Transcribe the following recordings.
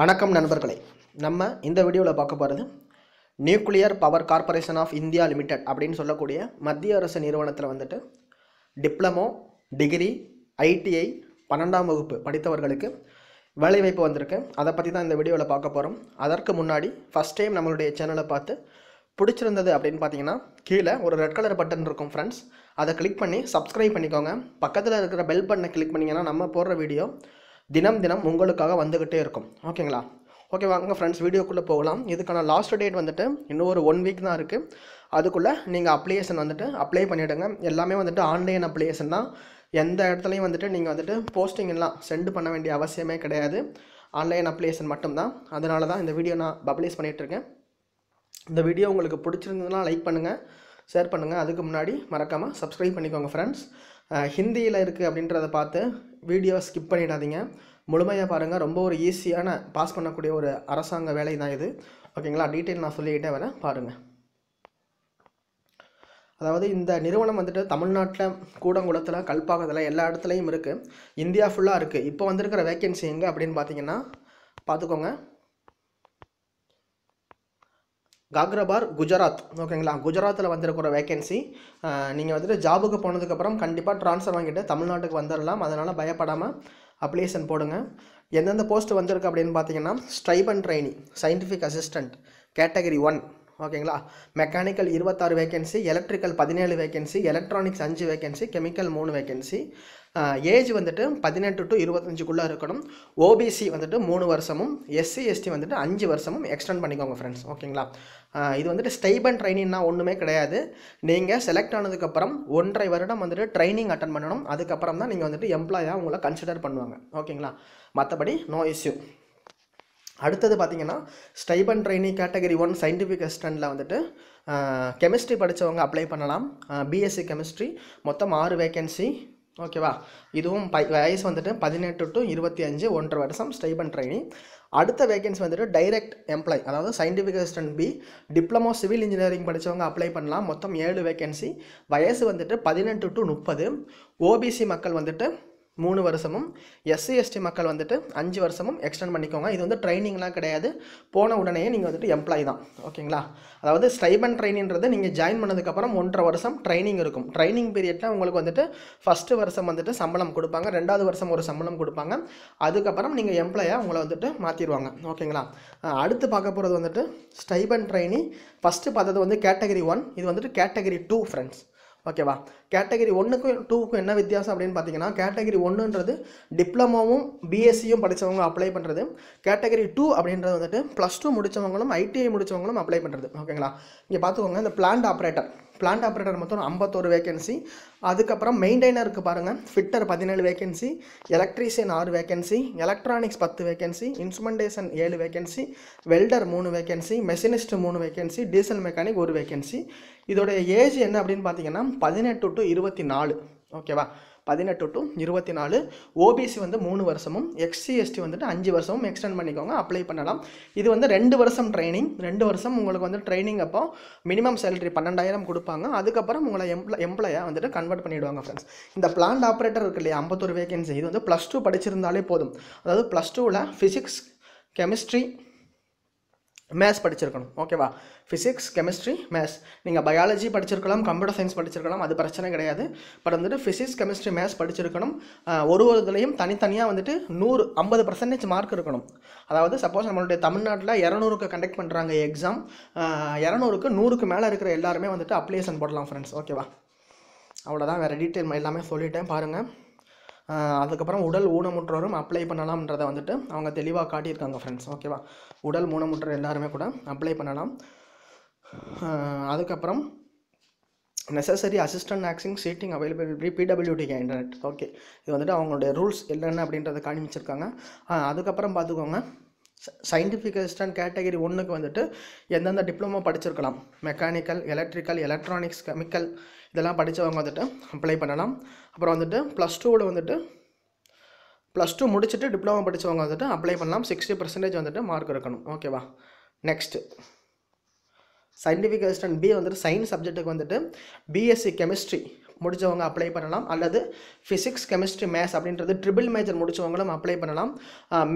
வணக்கம் நண்பர்களே. நம்ம இந்த வீடியோவில் பார்க்க போகிறது nuclear power corporation of India limited அப்படின்னு சொல்லக்கூடிய மத்திய அரசு நிறுவனத்தில் வந்துட்டு டிப்ளமோ டிகிரி ஐடிஐ பன்னெண்டாம் வகுப்பு படித்தவர்களுக்கு வேலைவாய்ப்பு வந்திருக்கு. அதை பற்றி தான் இந்த வீடியோவில் பார்க்க போகிறோம் அதற்கு முன்னாடி ஃபஸ்ட் டைம் நம்மளுடைய சேனலை பார்த்து பிடிச்சிருந்தது அப்படின்னு பார்த்தீங்கன்னா கீழே ஒரு ரெட் கலர் பட்டன் இருக்கும் ஃப்ரெண்ட்ஸ் அதை கிளிக் பண்ணி சப்ஸ்கிரைப் பண்ணிக்கோங்க. பக்கத்தில் இருக்கிற பெல் பட்டனை கிளிக் பண்ணிங்கன்னா நம்ம போடுற வீடியோ தினம் தினம் உங்களுக்காக வந்துக்கிட்டே இருக்கும். ஓகேங்களா? ஓகே வாங்க ஃப்ரெண்ட்ஸ் வீடியோக்குள்ளே போகலாம். இதுக்கான லாஸ்ட் டேட் வந்துட்டு இன்னும் ஒரு ஒன் வீக் தான் இருக்குது அதுக்குள்ளே நீங்கள் அப்ளிகேஷன் வந்துட்டு அப்ளை பண்ணிவிடுங்க எல்லாமே வந்துட்டு ஆன்லைன் அப்ளிகேஷன் தான். எந்த இடத்துலையும் வந்துட்டு நீங்கள் வந்துட்டு போஸ்டிங் எல்லாம் சென்ட் பண்ண வேண்டிய அவசியமே கிடையாது. ஆன்லைன் அப்ளிகேஷன் மட்டும்தான். அதனால தான் இந்த வீடியோ நான் பப்ளிஷ் பண்ணிகிட்ருக்கேன் இந்த வீடியோ உங்களுக்கு பிடிச்சிருந்ததுன்னா லைக் பண்ணுங்கள் ஷேர் பண்ணுங்கள் அதுக்கு முன்னாடி மறக்காமல் சப்ஸ்கிரைப் பண்ணிக்கோங்க ஃப்ரெண்ட்ஸ் ஹிந்தியில் இருக்குது அப்படின்றத பார்த்து வீடியோ ஸ்கிப் பண்ணிடாதீங்க. முழுமையாக பாருங்கள் ரொம்ப ஒரு ஈஸியான பாஸ் பண்ணக்கூடிய ஒரு அரசாங்க வேலை தான் இது. ஓகேங்களா டீட்டெயில் நான் சொல்லிக்கிட்டே வரேன். பாருங்கள் அதாவது இந்த நிறுவனம் வந்துட்டு தமிழ்நாட்டில் கூடங்குளத்தில் கல்பாக்கத்தில் எல்லா இடத்துலையும் இருக்குது இந்தியா ஃபுல்லாக இருக்குது இப்போ வந்திருக்கிற வேக்கன்சி எங்கே அப்படின்னு பார்த்தீங்கன்னா பார்த்துக்கோங்க காக்ரபார் குஜராத். ஓகேங்களா? குஜராத்தில் வந்திருக்கிற வேகன்சி நீங்கள் வந்துட்டு ஜாபுக்கு போனதுக்கப்புறம் கண்டிப்பாக ட்ரான்ஸ்ஃபர் வாங்கிட்டு தமிழ்நாட்டுக்கு வந்துடலாம் அதனால் பயப்படாமல் அப்ளிகேஷன் போடுங்க. எந்தெந்த போஸ்ட் வந்திருக்கு அப்படின்னு பார்த்தீங்கன்னா stipend trainee scientific assistant category one ஓகேங்களா? மெக்கானிக்கல் இருபத்தாறு வேகன்சி எலக்ட்ரிக்கல் பதினேழு வேகன்சி எலக்ட்ரானிக்ஸ் அஞ்சு வேகன்சி கெமிக்கல் மூணு வேகன்சி ஏஜ் வந்துட்டு பதினெட்டு டு இருபத்தஞ்சுக்குள்ளே இருக்கணும். ஓபிசி வந்துட்டு மூணு வருஷமும் எஸ்சி எஸ்டி வந்துட்டு அஞ்சு வருஷமும் எக்ஸ்டெண்ட் பண்ணிக்கோங்க ஃப்ரெண்ட்ஸ் ஓகேங்களா இது வந்துட்டு ஸ்டைபன் ட்ரைனிங்னா ஒன்றுமே கிடையாது. நீங்கள் செலக்ட் ஆனதுக்கப்புறம் ஒன்றரை வருடம் வந்துட்டு ட்ரைனிங் அட்டன் பண்ணணும். அதுக்கப்புறம் தான் நீங்கள் வந்துட்டு எம்ப்ளாயாக உங்களை கன்சிடர் பண்ணுவாங்க ஓகேங்களா மற்றபடி நோ இஷ்யூ அடுத்தது பார்த்தீங்கன்னா stipend training category one scientific அசிஸ்டண்ட்டில் வந்துட்டு கெமிஸ்ட்ரி படித்தவங்க அப்ளை பண்ணலாம். பிஎஸ்சி கெமிஸ்ட்ரி மொத்தம் ஆறு வேகன்சி ஓகேவா இதுவும் பை வயசு வந்துட்டு பதினெட்டு டு இருபத்தி அஞ்சு ஒன்றரை வருஷம் ஸ்டைபன் ட்ரைனிங் அடுத்த வேகன்சி வந்துட்டு டைரக்ட் எம்ப்ளாய் அதாவது scientific assistant B diploma civil engineering படித்தவங்க அப்ளை பண்ணலாம். மொத்தம் ஏழு வேகன்சி வயசு வந்துட்டு பதினெட்டு டு முப்பது. ஓபிசி மக்கள் வந்துட்டு மூணு வருஷமும் எஸ்சி எஸ்டி மக்கள் வந்துட்டு அஞ்சு வருஷமும் எக்ஸ்டெண்ட் பண்ணிக்கோங்க. இது வந்து ட்ரைனிங்லாம் கிடையாது. போன உடனே நீங்கள் வந்துட்டு எம்ப்ளாய் தான். ஓகேங்களா? அதாவது ஸ்டைபன் ட்ரைனின்றது நீங்கள் ஜாயின் பண்ணதுக்கப்புறம் ஒன்றரை வருஷம் ட்ரைனிங் இருக்கும். ட்ரைனிங் பீரியடில் உங்களுக்கு வந்துட்டு ஃபஸ்ட்டு வருஷம் வந்துட்டு சம்பளம் கொடுப்பாங்க. ரெண்டாவது வருஷம் ஒரு சம்பளம் கொடுப்பாங்க. அதுக்கப்புறம் நீங்கள் எம்ப்ளாயாக உங்களை வந்துட்டு மாற்றிடுவாங்க ஓகேங்களா? அடுத்து பார்க்க போகிறது வந்துட்டு ஸ்டைபன் ட்ரைனி ஃபஸ்ட்டு பார்த்தது வந்து கேட்டகரி ஒன் இது வந்துட்டு கேட்டகரி டூ ஃப்ரெண்ட்ஸ் ஓகேவா கேட்டகரி ஒன்றுக்கும் டூக்கும் என்ன வித்தியாசம் அப்படின்னு பார்த்தீங்கன்னா கேட்டகரி ஒன்றுன்றது டிப்ளமோவும் பிஎஸ்சியும் படித்தவங்க அப்ளை பண்ணுறது கேட்டகரி டூ அப்படின்றது வந்துட்டு ப்ளஸ் டூ முடித்தவங்களும் ஐடிஐ முடித்தவங்களும் அப்ளை பண்ணுறது ஓகேங்களா இங்கே பார்த்துக்கோங்க இந்த பிளான்ட் ஆப்ரேட்டர் பிளான்ட் ஆப்ரேட்டர் மொத்தம் ஐம்பத்தோரு வேகன்சி அதுக்கப்புறம் மெயின்டைனருக்கு பாருங்கள் ஃபிட்டர் பதினேழு வேகன்சி எலக்ட்ரீஷியன் ஆறு வேகன்சி எலக்ட்ரானிக்ஸ் பத்து வேகன்சி இன்ஸ்ட்ருமெண்டேஷன் ஏழு வேகன்சி வெல்டர் மூணு வேகன்சி மெஷினிஸ்ட் மூணு வேகன்சி டீசல் மெக்கானிக் ஒரு வேகன்சி இதோடைய ஏஜ் என்ன அப்படின்னு பார்த்தீங்கன்னா பதினெட்டு டு இருபத்தி நாலு ஓகேவா பதினெட்டு டு இருபத்தி நாலு ஓபிசி வந்து மூணு வருஷமும் எக்ஸ்சி எஸ்டி வந்துட்டு அஞ்சு வருஷமும் எக்ஸ்டெண்ட் பண்ணிக்கோங்க அப்ளை பண்ணலாம். இது வந்து ரெண்டு வருஷம் ட்ரைனிங் ரெண்டு வருஷம் உங்களுக்கு வந்து ட்ரைனிங் அப்போ மினிமம் சேலரி பன்னெண்டாயிரம் கொடுப்பாங்க. அதுக்கப்புறம் உங்களை எம்ப்ள எம்ப்ளாயாக வந்துட்டு கன்வெர்ட் பண்ணிவிடுவாங்க ஃப்ரெண்ட்ஸ் இந்த பிளான்ட் ஆப்ரேட்டர் இருக்கு இல்லையா ஐம்பத்தொரு வேகன்சி இது வந்து ப்ளஸ் டூ படிச்சிருந்தாலே போதும். அதாவது ப்ளஸ் டூவில் ஃபிசிக்ஸ் கெமிஸ்ட்ரி மேத்ஸ் படிச்சிருக்கணும். ஓகேவா ஃபிசிக்ஸ் கெமிஸ்ட்ரி மேத்ஸ் நீங்கள் பயாலஜி படிச்சிருக்கலாம் கம்ப்யூட்டர் சயின்ஸ் படிச்சிருக்கலாம் அது பிரச்சனை கிடையாது. பட் வந்துட்டு ஃபிசிக்ஸ் கெமிஸ்ட்ரி மேத்ஸ் படிச்சிருக்கணும். ஒரு ஒரு இதுலேயும் தனித்தனியாக வந்துட்டு நூறு ஐம்பது பர்சன்டேஜ் மார்க் இருக்கணும். அதாவது சப்போஸ் நம்மளுடைய தமிழ்நாட்டில் இரநூறுக்கு கண்டக்ட் பண்ணுறாங்க எக்ஸாம் இரநூறுக்கு நூறுக்கு மேலே இருக்கிற எல்லாருமே வந்துட்டு அப்ளிகேஷன் போடலாம் ஃப்ரெண்ட்ஸ் ஓகேவா அவ்வளோதான் வேறு டீட்டெயில் எல்லாமே சொல்லிட்டேன். பாருங்கள் அதுக்கப்புறம் உடல் ஊனமுற்றோரும் அப்ளை பண்ணலாம்ன்றதை வந்துட்டு அவங்க தெளிவாக காட்டியிருக்காங்க ஃப்ரெண்ட்ஸ் ஓகேவா உடல் ஊனமுற்றோர் எல்லாருமே கூட அப்ளை பண்ணலாம். அதுக்கப்புறம் necessary assistant axing seating availability PWD internet okay இது வந்துட்டு அவங்களுடைய ரூல்ஸ் என்னென்ன அப்படின்றத காமிச்சிருக்காங்க அதுக்கப்புறம் பார்த்துக்கோங்க. சயின்டிஃபிக் அசிஸ்டன்ட் கேட்டகரி ஒன்றுக்கு வந்துட்டு எந்தெந்த டிப்ளமோ படிச்சிருக்கலாம். மெக்கானிக்கல் எலக்ட்ரிக்கல் எலக்ட்ரானிக்ஸ் கெமிக்கல் இதெல்லாம் படித்தவங்க வந்துட்டு அப்ளை பண்ணலாம். அப்புறம் வந்துட்டு ப்ளஸ் டூவில் வந்துட்டு ப்ளஸ் டூ முடிச்சுட்டு டிப்ளமோ படித்தவங்க வந்துட்டு அப்ளை பண்ணலாம். சிக்ஸ்டி பர்சன்டேஜ் வந்துட்டு மார்க் இருக்கணும். ஓகேவா நெக்ஸ்ட்டு சயின்டிஃபிக் அசிஸ்டன்ட் பி வந்துட்டு சயின்ஸ் சப்ஜெக்ட்டுக்கு வந்துட்டு பிஎஸ்சி கெமிஸ்ட்ரி முடிச்சவங்க அப்ளை பண்ணலாம். அல்லது ஃபிசிக்ஸ் கெமிஸ்ட்ரி மேத்ஸ் அப்படின்றது ட்ரிபிள் மேஜர் முடித்தவங்களும் அப்ளை பண்ணலாம்.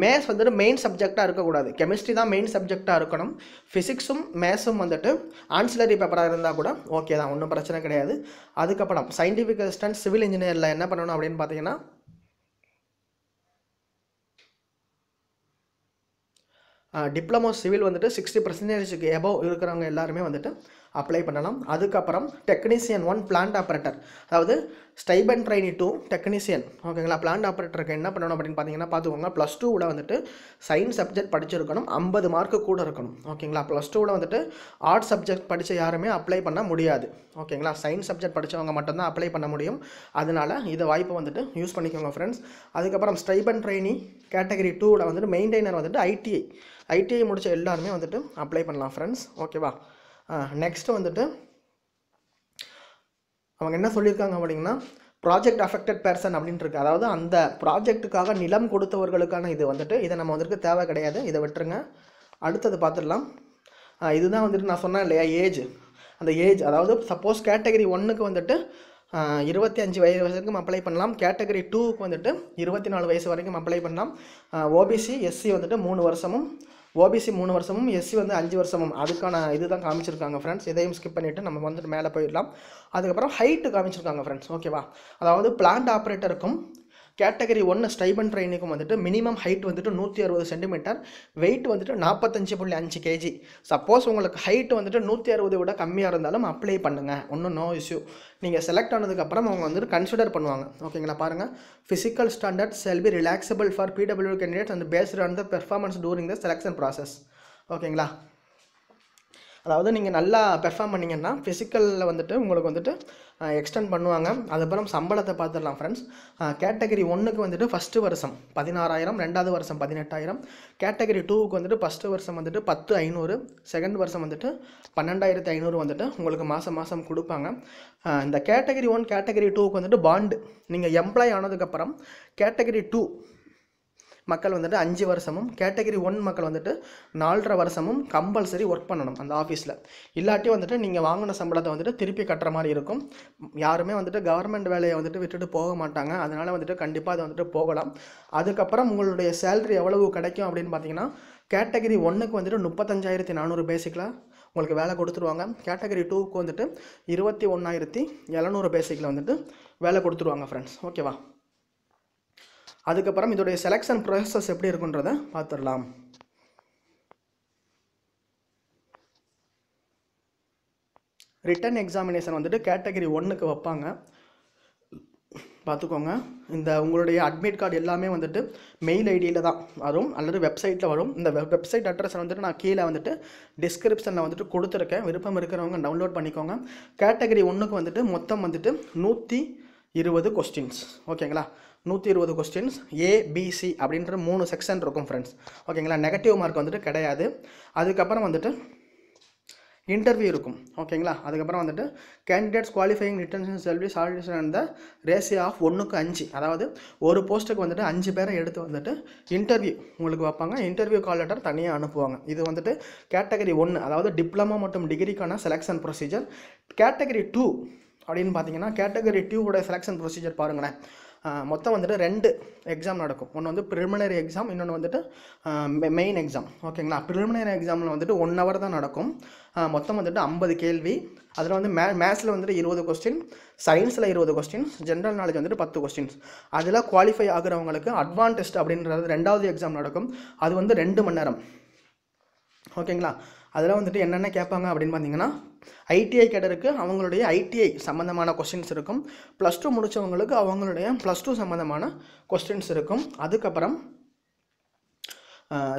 மேத்ஸ் வந்துட்டு மெயின் சப்ஜெக்டாக இருக்கக்கூடாது. கெமிஸ்ட்ரி தான் மெயின் சப்ஜெக்டாக இருக்கணும். ஃபிசிக்ஸும் மேத்ஸும் வந்துட்டு ஆன்சிலரி பேப்பராக இருந்தால் கூட ஓகே தான் ஒன்றும் பிரச்சனை கிடையாது. அதுக்கப்புறம் சயின்டிஃபிக் அசிஸ்டன்ட் சிவில் இன்ஜினியரில் என்ன பண்ணணும் அப்படின்னு பார்த்தீங்கன்னா டிப்ளமோ சிவில் வந்துட்டு சிக்ஸ்டி பர்சன்டேஜுக்கு எபோவ் இருக்கிறவங்க எல்லாருமே வந்துட்டு அப்ளை பண்ணலாம். அதுக்கப்புறம் டெக்னீசியன் ஒன் பிளான்ட் ஆப்ரேட்டர் அதாவது ஸ்டைபன் ட்ரைனி டூ டெக்னீசியன் ஓகேங்களா பிளான்ட் ஆப்ரேட்டருக்கு என்ன பண்ணணும் அப்படின்னு பார்த்தீங்கன்னா பார்த்துக்கோங்க ப்ளஸ் டூவில் வந்துட்டு சயின்ஸ் சப்ஜெக்ட் படிச்சிருக்கணும். ஐம்பது மார்க்கு கூட இருக்கணும். ஓகேங்களா ப்ளஸ் டூவில் வந்துட்டு ஆர்ட்ஸ் சப்ஜெக்ட் படித்த யாருமே அப்ளை பண்ண முடியாது. ஓகேங்களா சயின்ஸ் சப்ஜெக்ட் படித்தவங்க மட்டும்தான் அப்ளை பண்ண முடியும். அதனால் இந்த வாய்ப்பை வந்துட்டு யூஸ் பண்ணிக்கோங்க ஃப்ரெண்ட்ஸ் அதுக்கப்புறம் ஸ்டைபன் ட்ரைனி கேட்டகரி டூவில் வந்துட்டு மெயின்டைனர் வந்துட்டு ஐடிஐ ஐடிஐ முடித்த எல்லாருமே வந்துட்டு அப்ளை பண்ணலாம் ஃப்ரெண்ட்ஸ் ஓகேவா நெக்ஸ்ட்டு வந்துட்டு அவங்க என்ன சொல்லியிருக்காங்க அப்படின்னா ப்ராஜெக்ட் அஃபெக்டட் பர்சன் அப்படின்ட்டு அதாவது அந்த ப்ராஜெக்ட்டுக்காக நிலம் கொடுத்தவர்களுக்கான இது வந்துட்டு இதை நம்ம வந்துட்டு தேவை கிடையாது. இதை விட்டுருங்க. அடுத்தது பார்த்துடலாம். இதுதான் வந்துட்டு நான் சொன்னேன் இல்லையா ஏஜ். அந்த ஏஜ் அதாவது சப்போஸ் கேட்டகரி ஒன்றுக்கு வந்துட்டு இருபத்தி அஞ்சு வயசு வரைக்கும் அப்ளை பண்ணலாம். கேட்டகரி டூவுக்கு வந்துட்டு இருபத்தி நாலு வயசு வரைக்கும் அப்ளை பண்ணலாம். ஓபிசி எஸ்சி வந்துட்டு மூணு வருஷமும் ஓபிசி மூணு வருஷமும் எஸ்சி வந்து அஞ்சு வருஷமும். அதுக்கான இதுதான் காமிச்சிருக்காங்க ஃப்ரெண்ட்ஸ் இதையும் ஸ்கிப் பண்ணிவிட்டு நம்ம வந்துட்டு மேலே போயிடலாம். அதுக்கப்புறம் ஹைட்டு காமிச்சிருக்காங்க ஃப்ரெண்ட்ஸ் ஓகேவா அதாவது பிளான்ட் ஆப்ரேட்டருக்கும் கேட்டகரி ஒன்று ஸ்டைபன் ட்ரெயினுக்கும் வந்துட்டு மினிமம் ஹைட் வந்துட்டு நூற்றி அறுபது சென்டிமீட்டர் வெயிட் வந்துட்டு நாற்பத்தஞ்சு புள்ளி அஞ்சு கேஜி சப்போஸ் உங்களுக்கு ஹைட் வந்துட்டு நூற்றி அறுபது விட கம்மியாக இருந்தாலும் அப்ளை பண்ணுங்கள் ஒன்றும் நோ இஷ்யூ நீங்கள் செலக்ட் ஆனதுக்கப்புறம் அவங்க வந்துட்டு கன்சிடர் பண்ணுவாங்க. ஓகேங்களா பாருங்கள் physical standard shall be relaxable for PW candidate and based on the performance during the selection process ஓகேங்களா அதாவது நீங்கள் நல்லா பெர்ஃபார்ம் பண்ணிங்கன்னா ஃபிசிக்கலில் வந்துட்டு உங்களுக்கு வந்துட்டு எக்ஸ்டெண்ட் பண்ணுவாங்க. அதுக்கப்புறம் சம்பளத்தை பார்த்துடலாம் ஃப்ரெண்ட்ஸ் கேட்டகரி ஒன்றுக்கு வந்துட்டு ஃபஸ்ட்டு வருஷம் பதினாறாயிரம் ரெண்டாவது வருஷம் பதினெட்டாயிரம். கேட்டகரி டூவுக்கு வந்துட்டு ஃபஸ்ட்டு வருஷம் வந்துட்டு பத்து ஐநூறு. செகண்ட் வருஷம் வந்துட்டு பன்னெண்டாயிரத்து ஐநூறு வந்துட்டு உங்களுக்கு மாதம் மாதம் கொடுப்பாங்க. இந்த கேட்டகரி ஒன் கேட்டகரி டூவுக்கு வந்துட்டு பாண்டு நீங்கள் எம்ப்ளாய் ஆனதுக்கப்புறம் கேட்டகரி டூ மக்கள் வந்துட்டு அஞ்சு வருஷமும் கேட்டகரி ஒன் மக்கள் வந்துட்டு நாலரை வருஷமும் கம்பல்சரி ஒர்க் பண்ணணும் அந்த ஆஃபீஸில் இல்லாட்டி வந்துட்டு நீங்கள் வாங்கின சம்பளத்தை வந்துட்டு திருப்பி கட்டுற மாதிரி இருக்கும். யாருமே வந்துட்டு கவர்மெண்ட் வேலையை வந்துட்டு விட்டுட்டு போக மாட்டாங்க. அதனால் வந்துட்டு கண்டிப்பாக அதை வந்துட்டு போகலாம். அதுக்கப்புறம் உங்களுடைய சேலரி எவ்வளவு கிடைக்கும் அப்படின்னு பார்த்தீங்கன்னா கேட்டகரி ஒன்றுக்கு வந்துட்டு முப்பத்தஞ்சாயிரத்தி நானூறு பேசிக்கில் உங்களுக்கு வேலை கொடுத்துருவாங்க. கேட்டகரி டூக்கு வந்துட்டு இருபத்தி ஒன்றாயிரத்தி எழுநூறு பேசிக்கில் வந்துட்டு வேலை கொடுத்துருவாங்க ஃப்ரெண்ட்ஸ் ஓகேவா அதுக்கப்புறம் இதோடைய செலெக்ஷன் ப்ராசஸ் எப்படி இருக்குன்றதை பார்த்துடலாம். ரிட்டன் எக்ஸாமினேஷன் வந்துட்டு கேட்டகரி ஒன்றுக்கு வைப்பாங்க. பார்த்துக்கோங்க. இந்த உங்களுடைய அட்மிட் கார்டு எல்லாமே வந்துட்டு மெயில் ஐடியில் தான் வரும். அல்லது வெப்சைட்டில் வரும். இந்த வெப்சைட் அட்ரஸை வந்துட்டு நான் கீழே வந்துட்டு டிஸ்கிரிப்ஷனில் வந்துட்டு கொடுத்துருக்கேன். விருப்பம் இருக்கிறவங்க டவுன்லோட் பண்ணிக்கோங்க. கேட்டகரி ஒன்றுக்கு வந்துட்டு மொத்தம் வந்துட்டு நூற்றி இருபது கொஸ்டின்ஸ் ஓகேங்களா நூற்றி இருபது கொஸ்டின்ஸ் ஏபிசி அப்படின்ற மூணு செக்ஷன் இருக்கும் ஃப்ரெண்ட்ஸ் ஓகேங்களா நெகட்டிவ் மார்க் வந்துட்டு கிடையாது. அதுக்கப்புறம் வந்துட்டு இன்டர்வியூ இருக்கும். ஓகேங்களா அதுக்கப்புறம் வந்துட்டு candidates qualifying retention service audition and the ratio of ஒன்றுக்கு அஞ்சு. அதாவது ஒரு போஸ்ட்டுக்கு வந்துட்டு அஞ்சு பேரை எடுத்து வந்துட்டு இன்டர்வியூ உங்களுக்கு வைப்பாங்க. இன்டர்வியூ கால் லெட்டர் தனியாக அனுப்புவாங்க. இது வந்துட்டு கேட்டகரி ஒன்று அதாவது டிப்ளமோ மற்றும் டிகிரிக்கான செலெக்ஷன் ப்ரொசீஜர் கேட்டகரி டூ அப்படின்னு பார்த்தீங்கன்னா கேட்டகரி டூவோட செலெக்ஷன் ப்ரொசீஜர் பாருங்களேன். மொத்தம் வந்துட்டு ரெண்டு எக்ஸாம் நடக்கும். ஒன்று வந்து ப்ரிலிமினரி எக்ஸாம் இன்னொன்று வந்துட்டு மெயின் எக்ஸாம் ஓகேங்களா ப்ரிலிமினரி எக்ஸாமில் வந்துட்டு ஒன் ஹவர் தான் நடக்கும். மொத்தம் வந்துட்டு ஐம்பது கேள்வி. அதில் வந்து மே மேத்ஸில் வந்துட்டு இருபது கொஸ்டின் சயின்ஸில் இருபது கொஸ்டின்ஸ் ஜென்ரல் நாலேஜ் வந்துட்டு பத்து கொஸ்டின்ஸ் அதில் குவாலிஃபை ஆகுறவங்களுக்கு அட்வான்டெஸ்ட் அப்படின்றது ரெண்டாவது எக்ஸாம் நடக்கும். அது வந்து ரெண்டு மணி நேரம். ஓகேங்களா? அதெல்லாம் வந்துட்டு என்னென்ன கேட்பாங்க அப்படின்னு பார்த்தீங்கன்னா ஐடிஐ கேடருக்கு அவங்களுடைய ஐடிஐ சம்மந்தமான கொஸ்டின்ஸ் இருக்கும். ப்ளஸ் டூ முடித்தவங்களுக்கு அவங்களுடைய ப்ளஸ் டூ சம்மந்தமான கொஸ்டின்ஸ் இருக்கும். அதுக்கப்புறம்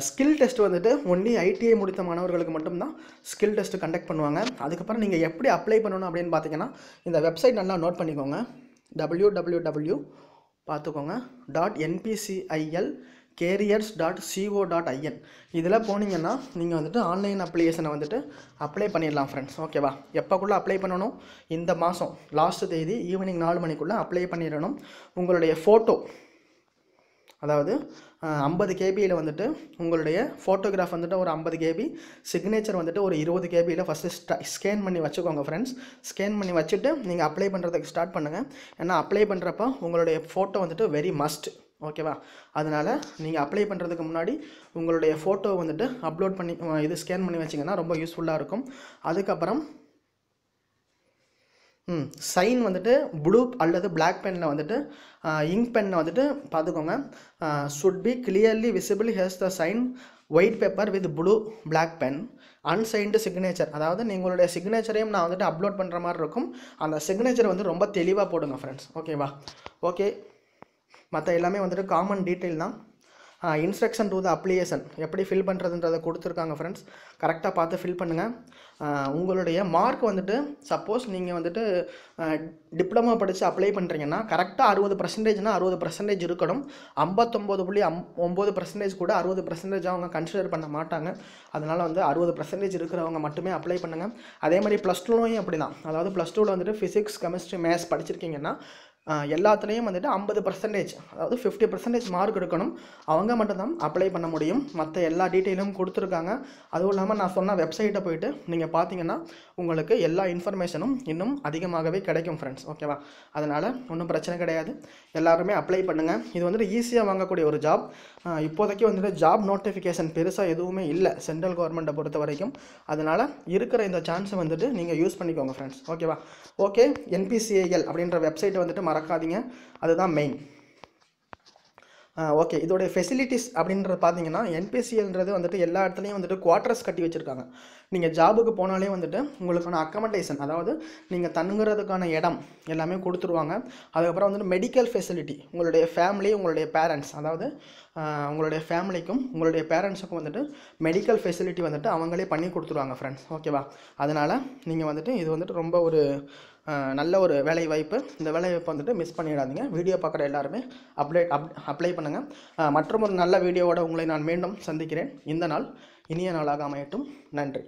ஸ்கில் டெஸ்ட் வந்துட்டு ஒன்லி ஐடிஐ முடித்த மாணவர்களுக்கு மட்டும்தான் ஸ்கில் டெஸ்ட் கண்டக்ட் பண்ணுவாங்க. அதுக்கப்புறம் நீங்கள் எப்படி அப்ளை பண்ணணும் அப்படின்னு பார்த்தீங்கன்னா இந்த வெப்சைட் நல்லா நோட் பண்ணிக்கோங்க. டபிள்யூ டபிள்யூ டபிள்யூ பார்த்துக்கோங்க dot NPCIL careers dot CO dot IN இதில் போனீங்கன்னா நீங்கள் வந்துட்டு ஆன்லைன் அப்ளிகேஷனை வந்துட்டு அப்ளை பண்ணிடலாம் ஃப்ரெண்ட்ஸ் ஓகேவா எப்போக்குள்ளே அப்ளை பண்ணணும்? இந்த மாதம் லாஸ்ட் தேதி ஈவினிங் நாலு மணிக்குள்ளே அப்ளை பண்ணிடணும். உங்களுடைய ஃபோட்டோ அதாவது ஐம்பது கேபியில் வந்துட்டு உங்களுடைய ஃபோட்டோகிராஃப் வந்துட்டு ஒரு ஐம்பது கேபி சிக்னேச்சர் வந்துட்டு ஒரு இருபது கேபியில் ஃபஸ்ட்டு ஸ்டா ஸ்கேன் பண்ணி வச்சுக்கோங்க ஃப்ரெண்ட்ஸ் ஸ்கேன் பண்ணி வச்சுட்டு நீங்கள் அப்ளை பண்ணுறதுக்கு ஸ்டார்ட் பண்ணுங்கள் ஏன்னா அப்ளை பண்ணுறப்போ உங்களுடைய ஃபோட்டோ வந்துட்டு வெரி மஸ்ட் ஓகேவா அதனால் நீங்கள் அப்ளை பண்ணுறதுக்கு முன்னாடி உங்களுடைய ஃபோட்டோ வந்துட்டு அப்லோட் பண்ணி இது ஸ்கேன் பண்ணி வச்சிங்கன்னா ரொம்ப யூஸ்ஃபுல்லாக இருக்கும். அதுக்கப்புறம் ம் சைன் வந்துட்டு ப்ளூ அல்லது பிளாக் பெனில் வந்துட்டு இங்க் பென்னை வந்துட்டு பார்த்துக்கோங்க. Should be clearly visible has the sign white paper with blue black pen unsigned signature அதாவது நீங்களுடைய சிக்னேச்சரையும் நான் வந்துட்டு அப்லோட் பண்ணுற மாதிரி இருக்கும். அந்த சிக்னேச்சர் வந்து ரொம்ப தெளிவாக போடுங்க ஃப்ரெண்ட்ஸ் ஓகேவா ஓகே மற்ற எல்லாமே வந்துட்டு காமன் டீட்டெயில் தான். இன்ஸ்ட்ரக்ஷன் டு த அப்ளிகேஷன் எப்படி ஃபில் பண்ணுறதுன்றதை கொடுத்துருக்காங்க ஃப்ரெண்ட்ஸ் கரெக்டாக பார்த்து ஃபில் பண்ணுங்கள் உங்களுடைய மார்க் வந்துட்டு சப்போஸ் நீங்கள் வந்துட்டு டிப்ளமோ படித்து அப்ளை பண்ணுறீங்கன்னா கரெக்டாக அறுபது பர்சன்டேஜ்னால் அறுபது பர்சன்டேஜ் இருக்கணும். ஐம்பத்தொம்போது புள்ளி அம் ஒம்பது பர்சன்டேஜ் கூட அறுபது பர்சன்டேஜ் அவங்க கன்சிடர் பண்ண மாட்டாங்க. அதனால் வந்து அறுபது பர்சன்டேஜ் இருக்கிறவங்க மட்டுமே அப்ளை பண்ணுங்கள் அதே மாதிரி ப்ளஸ் டூலையும் அப்படி தான் அதாவது ப்ளஸ் டூவில் வந்துட்டு ஃபிசிக்ஸ் கெமிஸ்ட்ரி மேத்ஸ் படிச்சிருக்கீங்கன்னா எல்லாத்துலேயும் வந்துட்டு ஐம்பது பர்சன்டேஜ் அதாவது ஃபிஃப்டி பர்சன்டேஜ் மார்க் எடுக்கணும். அவங்க மட்டும்தான் அப்ளை பண்ண முடியும். மற்ற எல்லா டீட்டெயிலும் கொடுத்துருக்காங்க. அதுவும் இல்லாமல் நான் சொன்ன வெப்சைட்டை போயிட்டு நீங்கள் பார்த்தீங்கன்னா உங்களுக்கு எல்லா இன்ஃபர்மேஷனும் இன்னும் அதிகமாகவே கிடைக்கும் ஃப்ரெண்ட்ஸ் ஓகேவா அதனால் ஒன்றும் பிரச்சனை கிடையாது. எல்லாருமே அப்ளை பண்ணுங்கள் இது வந்துட்டு ஈஸியாக வாங்கக்கூடிய ஒரு ஜாப் இப்போதைக்கு வந்துட்டு ஜாப் நோட்டிஃபிகேஷன் பெருசாக எதுவுமே இல்லை. சென்ட்ரல் கவர்மெண்ட்டை பொறுத்த வரைக்கும். அதனால் இருக்கிற இந்த சான்ஸை வந்துட்டு நீங்கள் யூஸ் பண்ணிக்கோங்க ஃப்ரெண்ட்ஸ் ஓகேவா ஓகே என்பிசிஐஎல் அப்படின்ற வெப்சைட்டை வந்துட்டு மறக்காதீங்க. அதுதான் மெயின் ஓகே இதோடைய ஃபெசிலிட்டிஸ் அப்படின்றது பார்த்தீங்கன்னா என்பிசிஎல்ன்றது வந்துட்டு எல்லா இடத்துலையும் வந்துட்டு குவார்ட்டர்ஸ் கட்டி வச்சுருக்காங்க. நீங்கள் ஜாபுக்கு போனாலே வந்துட்டு உங்களுக்கான அக்கமடேஷன் அதாவது நீங்கள் தங்குறதுக்கான இடம் எல்லாமே கொடுத்துருவாங்க. அதுக்கப்புறம் வந்துட்டு மெடிக்கல் ஃபெசிலிட்டி உங்களுடைய ஃபேமிலி உங்களுடைய பேரண்ட்ஸ் அதாவது உங்களுடைய ஃபேமிலிக்கும் உங்களுடைய பேரண்ட்ஸுக்கும் வந்துட்டு மெடிக்கல் ஃபெசிலிட்டி வந்துட்டு அவங்களே பண்ணி கொடுத்துருவாங்க ஃப்ரெண்ட்ஸ் ஓகேவா அதனால் நீங்கள் வந்துட்டு இது வந்துட்டு ரொம்ப ஒரு நல்ல ஒரு வேலை வாய்ப்பு இந்த வேலை வாய்ப்பு வந்துட்டு மிஸ் பண்ணிடாதீங்க. வீடியோ பார்க்குற எல்லாருமே அப்ளை அப் அப்ளை பண்ணுங்கள் மற்றும் ஒரு நல்ல வீடியோவோட உங்களை நான் மீண்டும் சந்திக்கிறேன். இந்த நாள் இனிய நாளாக அமையட்டும். நன்றி.